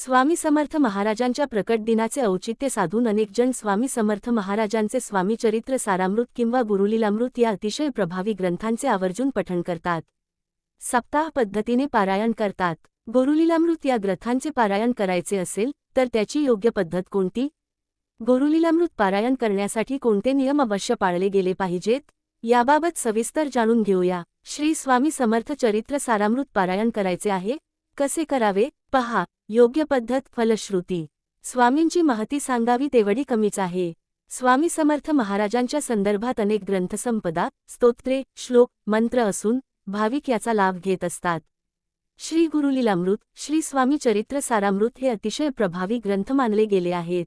स्वामी समर्थ महाराजांच्या प्रकट दिनाचे औचित्य साधून अनेकजण स्वामी समर्थ महाराजांचे स्वामी चरित्र सारामृत किंवा गुरुलीलामृत या अतिशय प्रभावी ग्रंथांचे आवर्जून पठण करतात. सप्ताह पद्धतीने पारायण करतात. गुरुलीलामृत या ग्रंथांचे पारायण करायचे असेल तर त्याची योग्य पद्धत कोणती? गुरुलीलामृत पारायण करण्यासाठी कोणते नियम अवश्य पाळले गेले पाहिजेत? याबाबत सविस्तर जाणून घेऊया. श्री स्वामी समर्थ चरित्र सारामृत पारायण करायचे आहे? कसे करावे? पहा. योग्य पद्धत फलश्रुती. स्वामींची महती सांगावी तेवढी कमीच आहे. स्वामी समर्थ महाराजांच्या संदर्भात अनेक ग्रंथसंपदा स्तोत्रे श्लोक मंत्र असून भाविक याचा लाभ घेत असतात. श्री गुरुलीलामृत श्री स्वामी चरित्र सारामृत हे अतिशय प्रभावी ग्रंथ मानले गेले आहेत.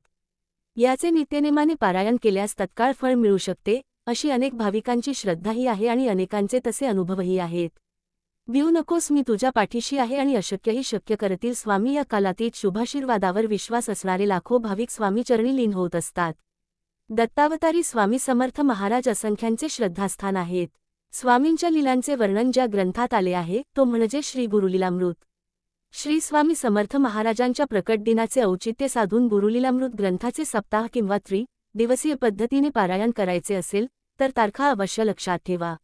याचे नित्यनेमाने पारायण केल्यास तत्काळ फळ मिळू शकते अशी अनेक भाविकांची श्रद्धाही आहे आणि अनेकांचे तसे अनुभवही आहेत. भिऊ नकोस मी तुझ्या पाठीशी आहे आणि अशक्यही शक्य करतील. स्वामी या कालातीत शुभाशीर्वादावर विश्वास असणारे लाखो भाविक स्वामीचरणी लीन होत असतात. दत्तावतारी स्वामी समर्थ महाराज असंख्यांचे श्रद्धास्थान आहेत. स्वामींच्या लीलांचे वर्णन ज्या ग्रंथात आले आहे तो म्हणजे श्री गुरुलीलामृत. श्री स्वामी समर्थ महाराजांच्या प्रकट दिनाचे औचित्य साधून गुरुलीलामृत ग्रंथाचे सप्ताह किंवा त्रि दिवसीय पद्धतीने पारायण करायचे असेल तर तारखा अवश्य लक्षात ठेवा.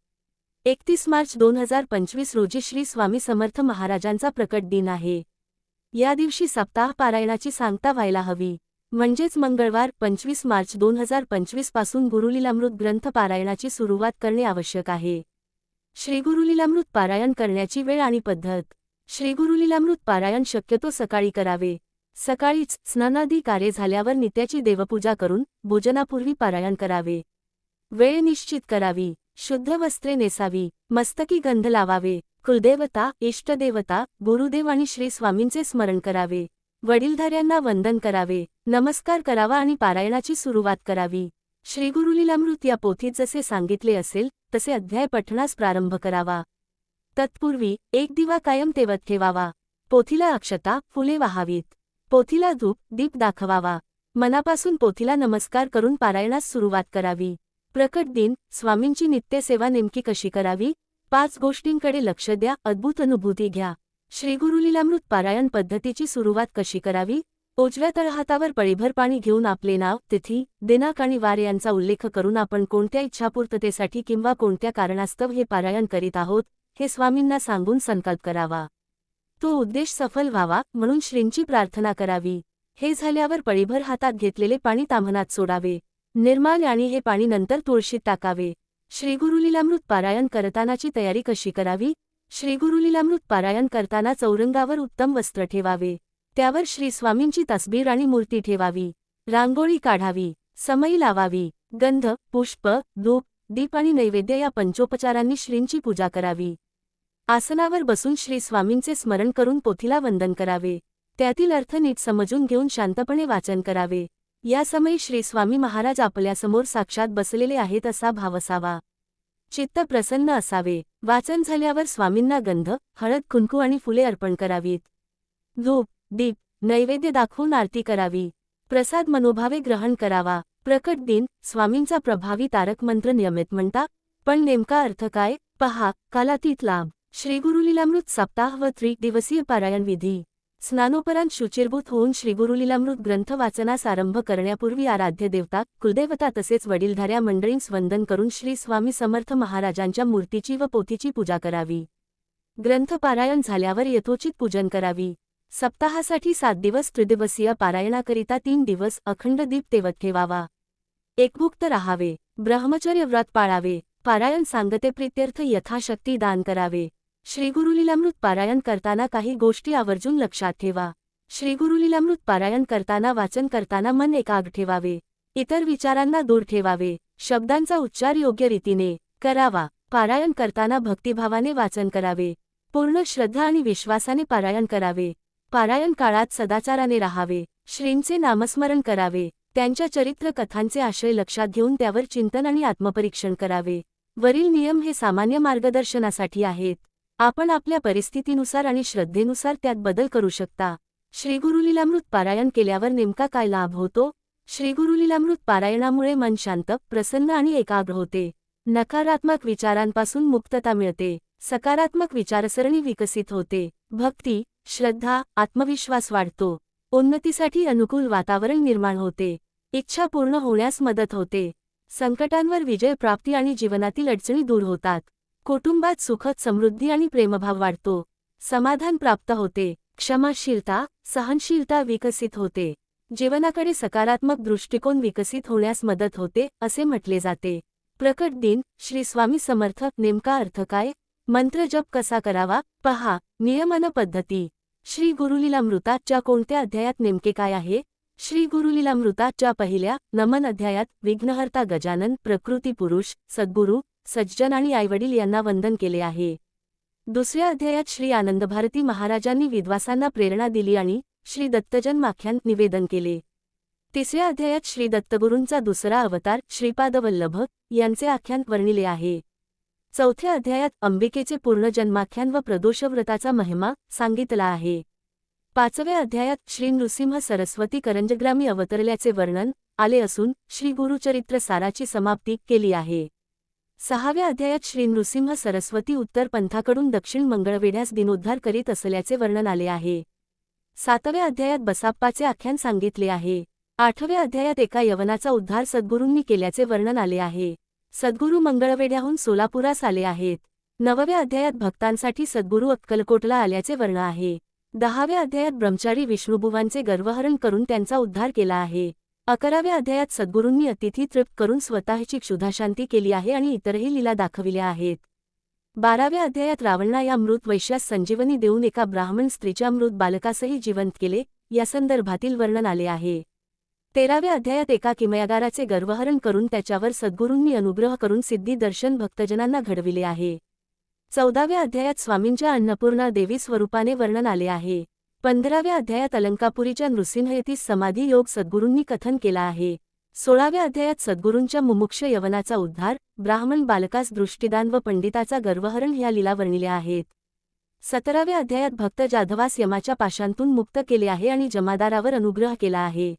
एकतीस मार्च दोन हजार पंचवीस रोजी श्री स्वामी समर्थ महाराजांचा प्रकट दिन आहे. या दिवशी सप्ताह पारायणाची सांगता व्हायला हवी. म्हणजेच मंगळवार पंचवीस मार्च दोन हजार पंचवीसपासून गुरुलीलामृत ग्रंथ पारायणाची सुरुवात करणे आवश्यक आहे. श्री गुरुलीलामृत पारायण करण्याची वेळ आणि पद्धत. श्री गुरुलीलामृत पारायण शक्यतो सकाळी करावे. सकाळीच स्नानादी कार्य झाल्यावर नित्याची देवपूजा करून भोजनापूर्वी पारायण करावे. वेळ निश्चित करावी. शुद्ध वस्त्रे नेसावी मस्तकी गंध लावावे कुलदेवता इष्टदेवता गुरुदेव आणि श्री स्वामींचे स्मरण करावे. वडीलधाऱ्यांना वंदन करावे नमस्कार करावा आणि पारायणाची सुरुवात करावी. श्रीगुरुलीलामृत या पोथीत जसे सांगितले असेल तसे अध्याय पठणास प्रारंभ करावा. तत्पूर्वी एक दिवा कायम तेवत ठेवावा. पोथीला अक्षता फुले वाहावीत. पोथीला धूप दीप दाखवावा. मनापासून पोथीला नमस्कार करून पारायणास सुरुवात करावी. प्रकट दिन स्वामींची नित्यसेवा नेमकी कशी करावी? पाच गोष्टींकडे लक्ष द्या अद्भुत अनुभूती घ्या. श्री गुरुलीलामृत पारायण पद्धतीची सुरुवात कशी करावी? उजव्या तळहातावर पळीभर पाणी घेऊन आपले नाव तिथी दिनाक आणि वार यांचा उल्लेख करून आपण कोणत्या इच्छापूर्ततेसाठी किंवा कोणत्या कारणास्तव हे पारायण करीत आहोत हे स्वामींना सांगून संकल्प करावा. तो उद्देश सफल व्हावा म्हणून श्रींची प्रार्थना करावी. हे झाल्यावर पळीभर हातात घेतलेले पाणी तामनात सोडावे. निर्माल आणि हे पाणी नंतर तुळशीत टाकावे. श्रीगुरुलीलामृत पारायण करतानाची तयारी कशी करावी? श्रीगुरुलीलामृत पारायण करताना चौरंगावर उत्तम वस्त्र ठेवावे. त्यावर श्री स्वामींची तस्बीर आणि मूर्ती ठेवावी. रांगोळी काढावी. समई लावावी. गंध पुष्प धूप दीप आणि नैवेद्य या पंचोपचारांनी श्रींची पूजा करावी. आसनावर बसून श्री स्वामींचे स्मरण करून पोथीला वंदन करावे. त्यातील अर्थ नीट समजून घेऊन शांतपणे वाचन करावे. या समयी श्री स्वामी महाराज आपल्यासमोर साक्षात बसलेले आहेत असा भाव असावा. चित्त प्रसन्न असावे. वाचन झाल्यावर स्वामींना गंध हळद कुंकू आणि फुले अर्पण करावीत. धूप दीप नैवेद्य दाखवून आरती करावी. प्रसाद मनोभावे ग्रहण करावा. प्रकट दिन स्वामींचा प्रभावी तारक मंत्र नियमित म्हणता पण नेमका अर्थ काय? पहा कालातीत लाभ श्रीगुरुलीलामृत सप्ताह व त्रि दिवसीय पारायण विधी. स्नानोपरांत शुचिरभूत होऊन श्रीगुरुलीलामृत ग्रंथ वाचनास आरंभ करण्यापूर्वी आराध्य देवता कुलदेवता तसेच वडीलधाऱ्या मंडळींस वंदन करून श्री स्वामी समर्थ महाराजांच्या मूर्तीची व पोथीची पूजा करावी. ग्रंथ पारायण झाल्यावर यथोचित पूजन करावी. सप्ताहासाठी सात दिवस त्रिदिवसीय पारायणाकरिता तीन दिवस अखंड दीप तेवत ठेवावा. एकमुक्त राहावे. ब्रह्मचर्य व्रत पाळावे. पारायण सांगते प्रित्यर्थ यथाशक्ती दान करावे. श्रीगुरुलीलामृत पारायण करताना काही गोष्टी आवर्जून लक्षात ठेवा. श्रीगुरुलीलामृत पारायण करताना वाचन करताना मन एकाग ठेवावे. इतर विचारांना दूर ठेवावे. शब्दांचा उच्चार योग्य रीतीने करावा. पारायण करताना भक्तिभावाने वाचन करावे. पूर्ण श्रद्धा आणि विश्वासाने पारायण करावे. पारायण काळात सदाचाराने राहावे. श्रींचे नामस्मरण करावे. त्यांच्या चरित्र कथांचे आशय लक्षात घेऊन त्यावर चिंतन आणि आत्मपरीक्षण करावे. वरील नियम हे सामान्य मार्गदर्शनासाठी आहेत. आपण आपल्या परिस्थितीनुसार आणि श्रद्धेनुसार त्यात बदल करू शकता. श्रीगुरुलीलामृत पारायण केल्यावर नेमका काय लाभ होतो? श्रीगुरुलीलामृत पारायणामुळे मन शांत प्रसन्न आणि एकाग्र होते. नकारात्मक विचारांपासून मुक्तता मिळते. सकारात्मक विचारसरणी विकसित होते. भक्ती श्रद्धा आत्मविश्वास वाढतो. उन्नतीसाठी अनुकूल वातावरण निर्माण होते. इच्छा पूर्ण होण्यास मदत होते. संकटांवर विजय प्राप्ती आणि जीवनातील अडचणी दूर होतात. कुटुंबात सुखद समृद्धी आणि प्रेमभाव वाढतो. समाधान प्राप्त होते. क्षमाशीलता सहनशीलता विकसित होते. जीवनाकडे सकारात्मक दृष्टिकोन विकसित होण्यास मदत होते असे म्हटले जाते. प्रकट दिन श्री स्वामी समर्थ नेमका अर्थ काय? मंत्र जप कसा करावा? पहा. नियमन पद्धती. श्री गुरुलीलामृताच्या कोणत्या अध्यायात नेमके काय आहे? श्री गुरुलीलामृताच्या पहिल्या नमन अध्यायात विघ्नहर्ता गजानन प्रकृती पुरुष सद्गुरू सज्जन आणि आईवडील यांना वंदन केले आहे. दुसऱ्या अध्यायात श्री आनंदभारती महाराजांनी विद्वासांना प्रेरणा दिली आणि श्री दत्तजन माख्यान निवेदन केले. तिसऱ्या अध्यायात श्री दत्तगुरूंचा दुसरा अवतार श्रीपादवल्लभ यांचे आख्यान वर्णिले आहे. चौथ्या अध्यायात अंबिकेचे पूर्ण जन्माख्यान व प्रदोषव्रताचा महिमा सांगितला आहे. पाचव्या अध्यायात श्री नृसिंह सरस्वती करंजग्रामी अवतरल्याचे वर्णन आले असून श्री गुरुचरित्र साराची समाप्ती केली आहे. सहाव्या अध्यायात श्री नृसिंह सरस्वती उत्तर पंथाकडून दक्षिण मंगळवेढ्यास दिनोद्धार करीत असल्याचे वर्णन आले आहे. सातव्या अध्यायात बसाप्पाचे आख्यान सांगितले आहे. आठव्या अध्यायात एका यवनाचा उद्धार सद्गुरूंनी केल्याचे वर्णन आले आहे. सद्गुरू मंगळवेढ्याहून सोलापुरास आले आहेत. नवव्या अध्यायात भक्तांसाठी सद्गुरू अक्कलकोटला आल्याचे वर्ण आहे. दहाव्या अध्यायात ब्रह्मचारी विष्णुबुवांचे गर्वहरण करून त्यांचा उद्धार केला आहे. अकराव्या अध्यायात सद्गुरूंनी अतिथी तृप्त करून स्वतःची क्षुधाशांती केली आहे आणि इतरही लीला दाखविल्या आहेत. बाराव्या अध्यायात रावणा या मृत वैश्यास संजीवनी देऊन एका ब्राह्मण स्त्रीच्या मृत बालकासही जिवंत केले या संदर्भातील वर्णन आले आहे. तेराव्या अध्यायात एका किमयागाराचे गर्वहरण करून त्याच्यावर सद्गुरूंनी अनुग्रह करून सिद्धी दर्शन भक्तजनांना घडविले आहे. चौदाव्या अध्यायात स्वामींच्या अन्नपूर्णा देवी स्वरूपाने वर्णन आले आहे. पंधराव्या अध्यायात अलंकापुरीच्या नृसिंह येथील समाधी योग सद्गुरूंनी कथन केला आहे. सोळाव्या अध्यायात सद्गुरूंच्या मुमुक्ष यवनाचा उद्धार ब्राह्मण बालकास दृष्टिदान व पंडिताचा गर्वहरण ह्या लीला वर्णिल्या आहेत. सतराव्या अध्यायात भक्त जाधवास यमाच्या पाशांतून मुक्त केले आहे आणि जमादारावर अनुग्रह केला आहे.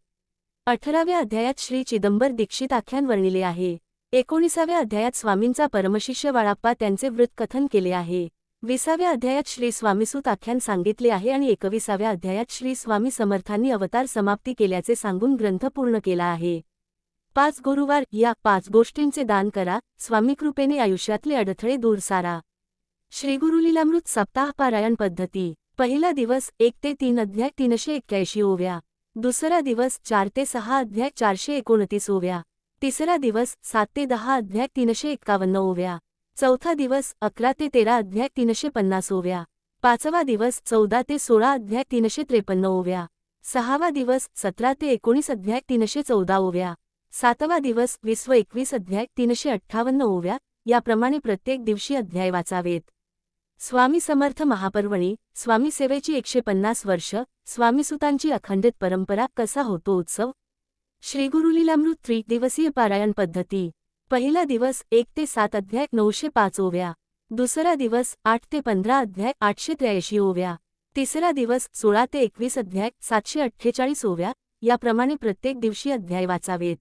अठराव्या अध्यायात श्री चिदंबर दीक्षित आख्यान वर्णिले आहे. एकोणीसाव्या अध्यायात स्वामींचा परमशिष्य वाळाप्पा त्यांचे व्रत कथन केले आहे. विसाव्या अध्यायात श्री स्वामीसूत आख्यान सांगितले आहे आणि एकविसाव्या अध्यायात श्री स्वामी समर्थांनी अवतार समाप्ती केल्याचे सांगून ग्रंथ पूर्ण केला आहे. पाच गुरुवार या पाच गोष्टींचे दान करा स्वामीकृपेने आयुष्यातले अडथळे दूर सारा. श्रीगुरुलीलामृत सप्ताह पारायण पद्धती. पहिला दिवस एक ते तीन अध्याय तीनशे एक्क्याऐंशी ओव्या. दुसरा दिवस चार ते सहा अध्याय चारशे एकोणतीस ओव्या. तिसरा दिवस सात ते दहा अध्याय तीनशे एक्कावन्न ओव्या. चौथा दिवस अकरा ते तेरा अध्याय तीनशे पन्नास ओव्या. पाचवा दिवस चौदा ते सोळा अध्याय तीनशे त्रेपन्न ओव्या. सहावा दिवस सतरा ते एकोणीस अध्याय तीनशे चौदा ओव्या. सातवा दिवस वीस व एकवीस अध्याय तीनशे अठ्ठावन्न ओव्या याप्रमाणे प्रत्येक दिवशी अध्याय वाचावेत. स्वामी समर्थ महापर्वणी स्वामी सेवेची एकशे पन्नास वर्ष स्वामीसुतांची अखंडित परंपरा कसा होतो उत्सव? श्रीगुरुलीलामृत त्रिदिवसीय पारायण पद्धती. पहिला दिवस एक ते सात अध्याय नऊशे पाच ओव्या. दुसरा दिवस आठ ते पंधरा अध्याय आठशे त्र्याऐंशी ओव्या. तिसरा दिवस सोळा ते एकवीस अध्याय सातशे अठ्ठेचाळीस ओव्या. याप्रमाणे प्रत्येक दिवशी अध्याय वाचावेत.